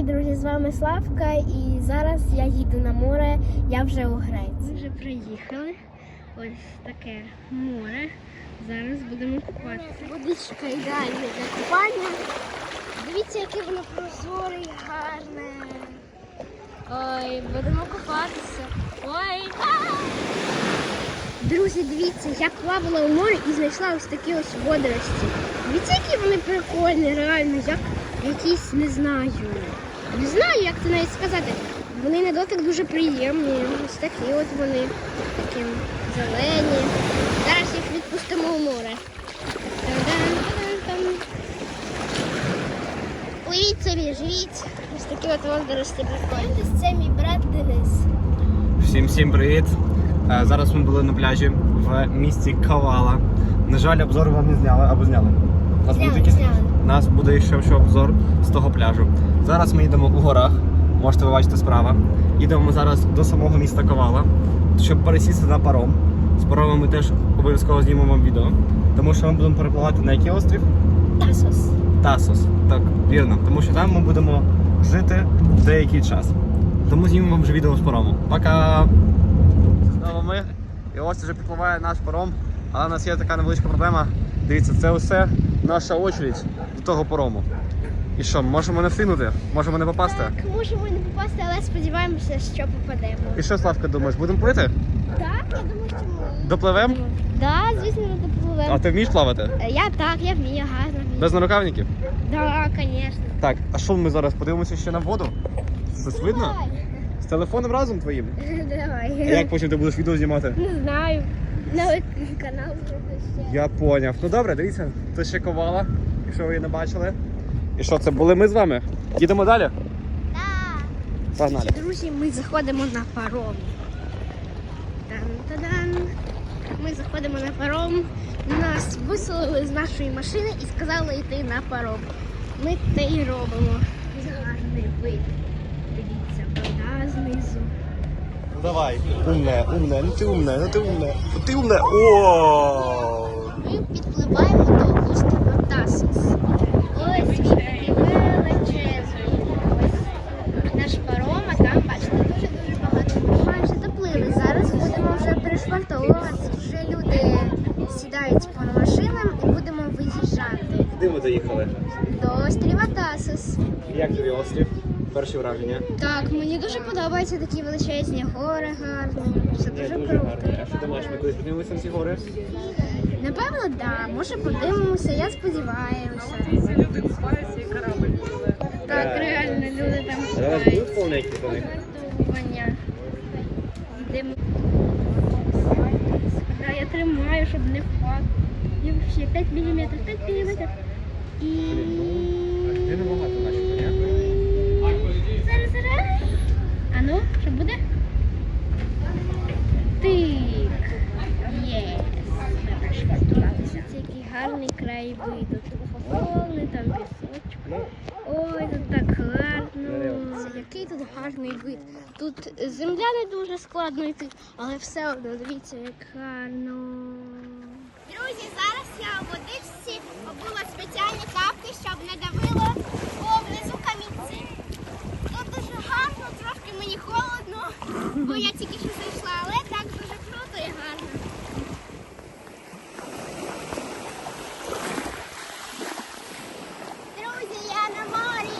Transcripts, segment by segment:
Привіт, друзі! З вами Славка, і зараз я їду на море. Я вже у Греції. Ми вже приїхали. Ось таке море. Зараз будемо купатися. Водичка ідеальна для купання. Дивіться, яке воно прозоре і гарне. Ой, будемо купатися. Ой! Друзі, дивіться, я плавала у морі і знайшла ось такі ось водорості. Дивіться, які вони прикольні, реально, як якісь не знаю. Не знаю, як це навіть сказати. Вони на дотик дуже приємні. Ось такі от вони, такі зелені. Зараз їх відпустимо у море. Уявіть собі, живіть. Ось такі от водорості прикольні. Це мій брат Денис. Всім всім привіт! Е, Зараз ми були на пляжі в місті Кавала. На жаль, обзор вам не зняли або зняли. Зняли, зняли. У нас буде ще ще обзор з того пляжу. Зараз ми йдемо у горах. Можете ви бачити справа. Їдемо ми зараз до самого міста Кавала, щоб пересісти на паром. З паромом ми теж обов'язково знімемо вам відео, тому що ми будемо перепливати на який острів? Тасос. Тасос. Так, вірно. Тому що там ми будемо жити деякий час. Тому знімемо вам вже відео з парому. Пока! Знову ми. І ось вже підпливає наш паром. Але у нас є така невеличка проблема. Дивіться, це усе наша очередь до того парому. І що, можемо не встигнути? Можемо не попасти? Так, можемо не попасти, але сподіваємося, що попадемо. І що, Славка, думаєш, будемо плити? Так, я думаю, що ми. Допливемо? Так, звісно, ми допливемо. А ти вмієш плавати? Е, Я так, я вмію гарно вмію. Без нарукавників? Так, звісно. Так, а що ми зараз подивимося ще на воду? Щось видно? З телефоном разом твоїм? Давай. А як потім ти будеш відео знімати? Не знаю. Новий канал ще. Я поняв. Ну добре, дивіться, це ще ковала, якщо ви її не бачили. І що це були ми з вами? Їдемо далі? Так. Погнали. Друзі, ми заходимо на паром. Тан-та-дан. Ми заходимо на паром. Нас виселили з нашої машини і сказали йти на паром. Ми те й робимо. Гарний вид. Дивіться, вода знизу. Ну давай. Умне, умне, ну ти умне, ну ти умне. Ну ти умне. О! Ми підпливаємо до острова Тасос. Ось він такий величезний. Ось наш паром, а там, бачите, дуже-дуже багато. Ми майже доплили. Зараз будемо вже пришвартовуватися. Вже люди сідають по машинам і будемо виїжджати Куди ми доїхали? до острова Тасос. Як тобі острів? Перші враження? Так, мені дуже подобаються такі величезні гори гарні. Все дуже круто. А що думаєш, ми колись подивимося на ці гори? Напевно, так. Да. Може подивимося, я сподіваюся. Люди купаються і корабль. Так, реально, люди там Зараз купаються. будуть повненькі до них? Ваня. Йдемо. Да, я тримаю, щоб не впав. І взагалі 5 мм, 5 мм. І... Ти небагато наче, А ну, що буде? Тик. Єс. Пришвартувалися. Це який гарний край виду. Тут поле, там пісочок. Ой, тут так гарно. Який тут гарний вид. Тут земля не дуже складно йти, але все одно дивіться, як гарно. Друзі, зараз я у водичці обула спеціальні капки, щоб не давило внизу камінці. Тут дуже гарно, трошки мені холодно, бо я тільки що зайшла, але так дуже круто і гарно. Друзі, я на морі.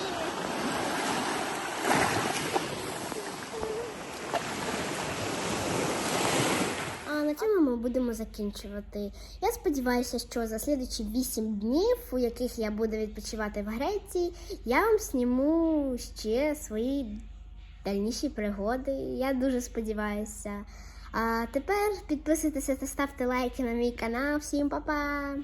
А на цьому ми будемо закінчувати. Я сподіваюся, що за слідчі 8 днів, у яких я буду відпочивати в Греції, я вам сніму ще свої дальніші пригоди. Я дуже сподіваюся. А тепер підписуйтеся та ставте лайки на мій канал. Всім па-па!